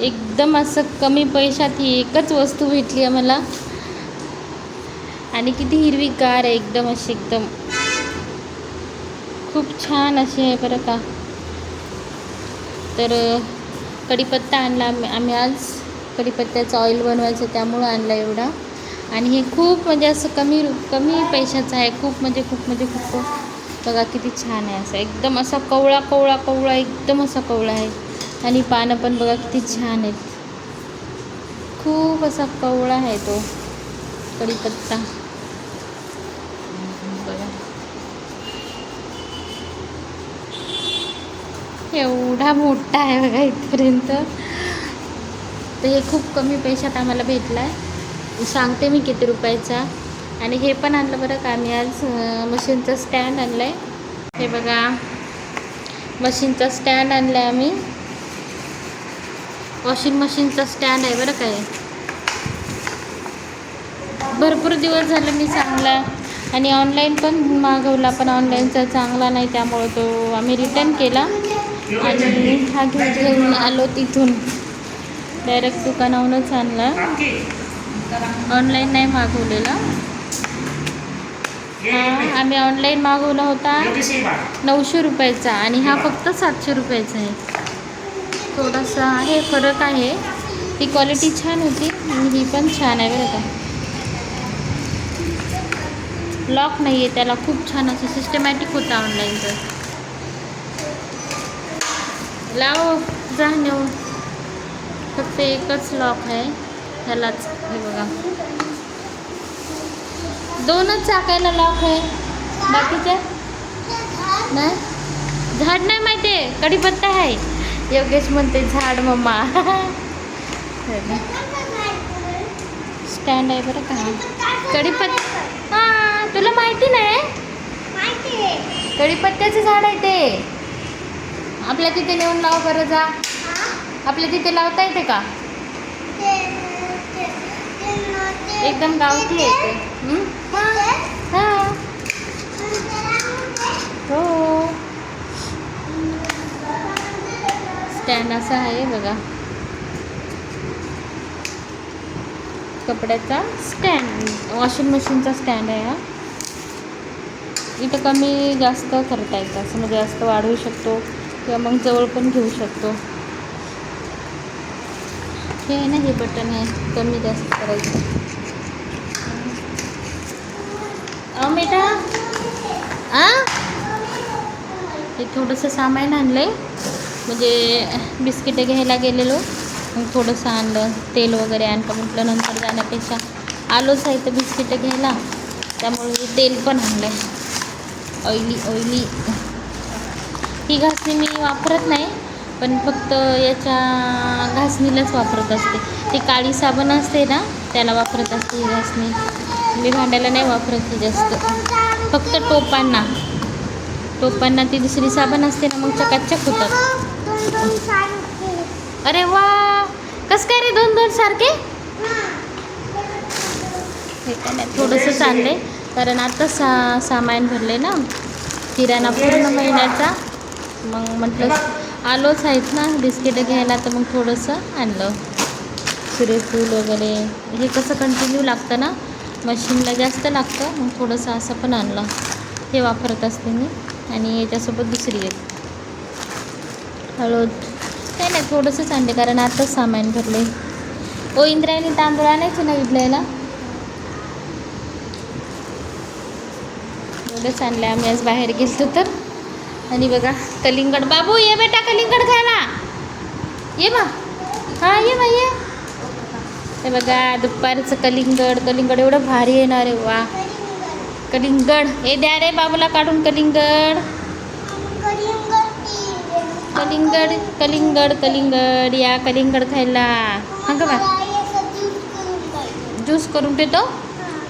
एकदम असं कमी पैशात ही एकच वस्तू भेटली आहे मला. आणि किती हिरवीगार आहे एकदम अशी एकदम. खूप छान अशी आहे बरं का. तर कढीपत्ता आणला आम्ही आम्ही आज. कढीपत्त्याचं ऑइल बनवायचं त्यामुळं आणला एवढा. आणि हे खूप म्हणजे असं कमी कमी पैशाचं आहे खूप म्हणजे खूप म्हणजे खूप. बघा किती छान आहे असं एकदम असा कवळा कवळा कवळा एकदम असा कवळा आहे. आणि पानं पण बघा किती छान आहेत. खूप असा कवळा आहे तो कढीपत्ता. बघा. एवढा मोठा आहे बघा इथपर्यंत. तर हे खूप कमी पैशात आम्हाला भेटला आहे सांगते मी किती रुपयाचा. आणि हे पण आणलं बरं का आम्ही आज मशीनचं स्टँड आणलं आहे हे बघा. मशीनचा स्टँड आणला आहे आम्ही. वॉशिंग मशीनचा स्टँड आहे बरं काय भरपूर दिवस झालं मी चांगला आणि ऑनलाईन पण मागवला पण ऑनलाईनचा चांगला नाही त्यामुळं तो आम्ही रिटर्न केला. आणि हा घेऊन घेऊन आलो तिथून. डायरेक्ट दुकानाहूनच आणला. ऑनलाईन नाही मागवलेला. हा आम्ही ऑनलाईन मागवला होता नऊशे रुपयाचा आणि हा फक्त सातशे रुपयाचा आहे. थोडासा आहे फरक आहे. ती क्वालिटी छान होती आणि ही पण छान आहे बरं का. लॉक नाही आहे त्याला खूप छान असं सिस्टमॅटिक होतं ऑनलाईनचं लाव जा नेऊ हो. फक्त एकच लॉक आहे. ह्यालाच हे बघा. दोनच चाकायला लॉक आहे. बाकीच्या? नाही? झाड नाही माहिती आहे. कढीपत्ता आहे. योगेश म्हणते झाड मम्मा. स्टँड आहे बरं का. कढीपत्ता हां तुला माहिती नाही? कढीपत्त्याचं झाड आहे ते. आपल्या तिथे नेऊन लाव बरं जा. आपल्या तिथे लावता येते का? एकदम गावठी येते हां. हो. स्टँड असा आहे बघा. कपड्याचा स्टँड वॉशिंग मशीनचा स्टँड आहे हा. इथं कमी जास्त करता येतं असं म्हणजे जास्त वाढवू शकतो किंवा मग जवळ पण घेऊ शकतो. हे आहे ना हे बटन आहे. कमी जास्त करायचं. अहो बेटा आ? हे थोडंसं सामान आणलं आहे म्हणजे बिस्किटे घ्यायला गेलेलो. मग थोडंसं आणलं तेल वगैरे आणलं. म्हटलं नंतर जाण्यापेक्षा आलोच आहे तर बिस्किटं घ्यायला. त्यामुळे तेल पण आणलं आहे ऑइली ऑइली. ही घासणी मी वापरत नाही पण फक्त याच्या घासणीलाच वापरत असते. ती काळी साबण असते ना त्याला वापरत असते ही घासणी. मी भांड्याला नाही वापरत ती जास्त. फक्त टोपांना. टोपांना ती दुसरी साबण असते ना मग चकाचक होतात. अरे वा. कस काय रे दोन दोन सारखे? हे काय आहे कारण आता सा सामान भरले ना. किराणा पूर्ण महिन्याचा. मग म्हटलं आलोच आहेत ना बिस्किटं घ्यायला तर मग थोडंसं आणलं. सूर्यफूल वगैरे. हे कसं कंटिन्यू लागतं ना? मशीनला जास्त लागतं मग थोडंसं असं पण आणलं. हे वापरत असते मी. आणि याच्यासोबत दुसरी एक. हळद. काही नाही थोडंसंच आणले कारण आताच सामान भरले ओ इंद्रायणी तांदूळ आणायचे ना इडल्याला? एवढंच आणलं आम्ही आज बाहेर गेलतो तर. आणि बघा कलिंगड. बाबू ये बेटा कलिंगड खायला. ये बा हां ये बा ये. हे बघा दुपारचं कलिंगड कलिंगड एवढं भारी येणार आहे वा. कलिंगड. हे द्या रे बाबूला काढून कलिंगड. कलिंगड कलिंगड कलिंगड, या कलिंगड खायला हाँ का बा ज्यूस करून देतो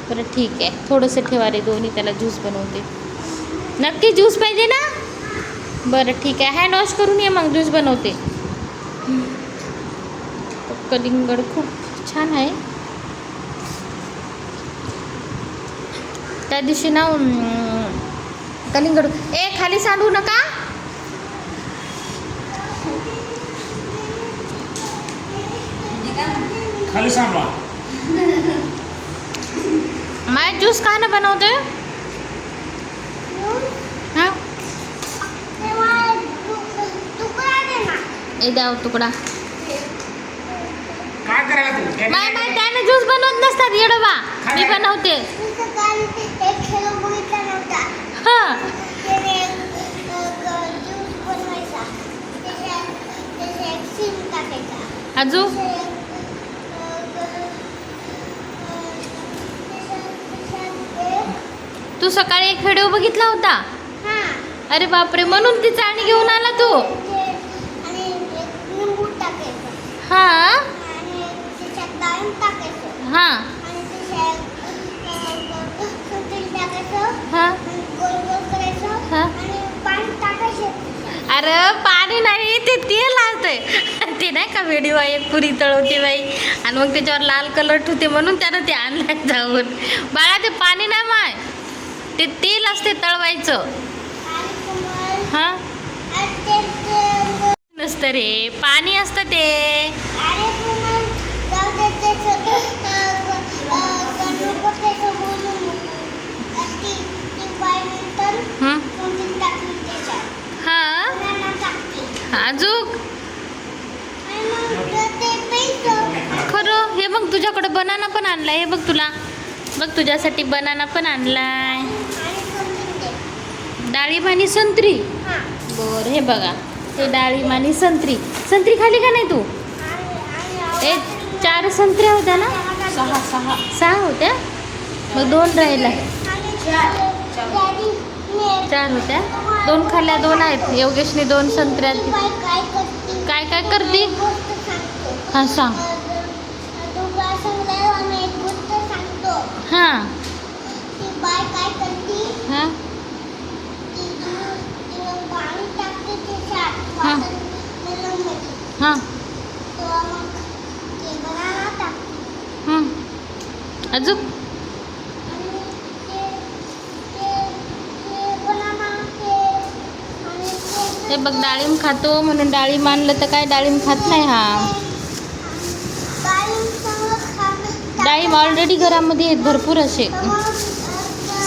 बरं ठीक आहे थोडंसं ठेवा रे दोन्ही त्याला ज्यूस बनवते नक्की ज्यूस पाहिजे ना? बरं ठीक आहे हँड वॉश करून ये मग ज्यूस बनवते कलिंगड खूप छान आहे. त्या दिवशी ना कलिंगड, ए, खाली सांडू नका. खाली सांगा माय ज्यूस का ना बनवते हा? ए द्या तुकडा काय करायला तू? माय माय त्याने ज्यूस बनवत नसतात येडवा मी बनवते. हा. अजून? तू सकाळी एक व्हिडिओ बघितला होता? अरे बापरे म्हणून ती चाळणी घेऊन आला तू? हा? हा. हा. हा. अरे पाणी नाही ते तेल असते ते नाही का व्हिडिओ एक पुरी तळवते बाई. आणि मग त्याच्यावर लाल कलर ठेवते म्हणून त्यानं ते आणलं जाऊन. बाळा ते पाणी नाही माय. ते तेल असते तळवायचं. हा? नसतं रे. पाणी असतं ते. हा? अजूक खरं हे बघ तुझ्याकडे बनाना पण आणलाय हे बघ तुला. बघ तुझ्यासाठी बनाना पण आणलाय. डाळिंब आणि संत्री? बर हे बघा. हे डाळिंब आणि संत्री. संत्री खाली का नाही तू? ए चार संत्र्या होत्या ना? सहा सहा. सहा होत्या? मग दोन राहिल्या चार होत्या. दोन खाल्ल्या दोन आहेत. योगेशने दोन संत्र्या काय काय करते? हा सांग. हा. बाय काय करते? हा. हा. हा. हं. अजून? हे बघ डाळिंब खातो म्हणून डाळिंब आणलं तर काय डाळिंब खात नाही हा डाळिंब सगळं खा डाळिंब ऑलरेडी घरामध्ये आहेत भरपूर असे.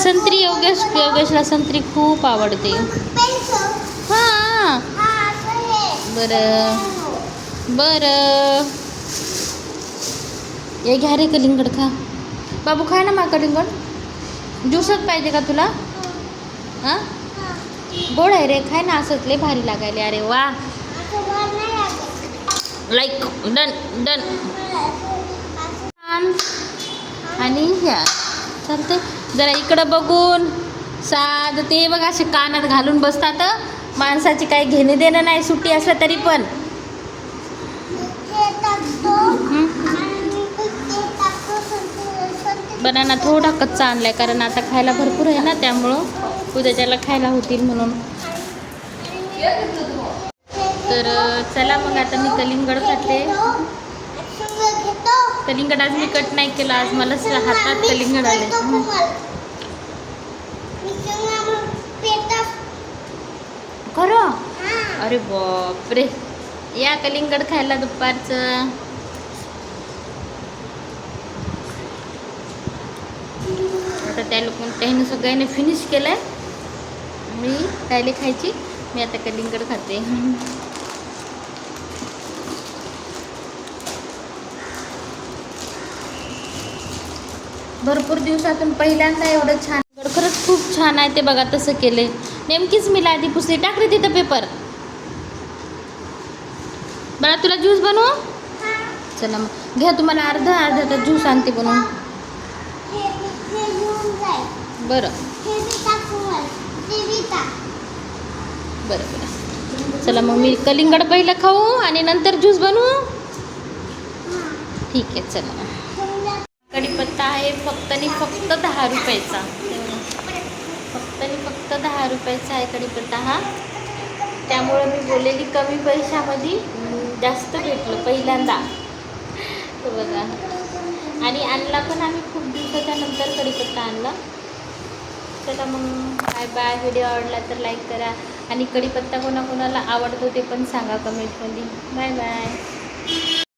संत्री योगेश योगेशला संत्री खूप आवडते. हा. बरं. बरं. हे घ्या रे कलिंगड खा. बाबू खाय ना मा कलिंगड. ज्यूसच पाहिजे का तुला? हां? गोड आहे रे खाय ना असंच लय भारी लागायले अरे वा. लाईक डन डन छान. आणि ह्या चालते जरा इकडं बघून. साध ते बघा असे कानात घालून बसतात. माणसाची काही घेणे देणं नाही सुट्टी असलं तरी पण. बनाना थोडा कच्चा आणलाय कारण आता खायला भरपूर आहे ना त्यामुळं. उद्याच्याला खायला होतील म्हणून. तर चला मग आता मी कलिंगड खाते. कलिंगड आज मी कट नाही केलं आज मला हातात कलिंगड आले. खरं अरे बापरे. या कलिंगड खायला दुपारचं. आता त्या लोक त्याने सगळ्यांनी फिनिश केलंय. मी कायले खायची. मी आता कलिंगड खाते. भरपूर दिवसातून पहिल्यांदा एवढं छान खरंच खूप छान आहे ते बघा तसं केले नेमकीच मी लादी पुसली टाकली तिथं पेपर बरं तुला ज्यूस बनवू? चला मग. घ्या तुम्हाला अर्धा अर्धा तर ज्यूस आणते बनवून. बरं. बरं बरं. चला मग मी कलिंगड पहिलं खाऊ आणि नंतर ज्यूस बनवू? ठीक आहे चला. कढीपत्ता आहे फक्त आणि फक्त दहा रुपयाचा. फक्त आणि फक्त दहा रुपयाचा आहे कढीपत्ता हा. त्यामुळं मी बोललेली कमी पैशामध्ये जास्त भेटलं पहिल्यांदा. तो बघा. आणि आणला पण आम्ही खूप दिवसाच्या नंतर कढीपत्ता आणला. चला मग बाय बाय व्हिडिओ आवडला तर लाईक करा. आणि कढीपत्ता कोणाकोणाला आवडतो ते पण सांगा कमेंटमध्ये बाय बाय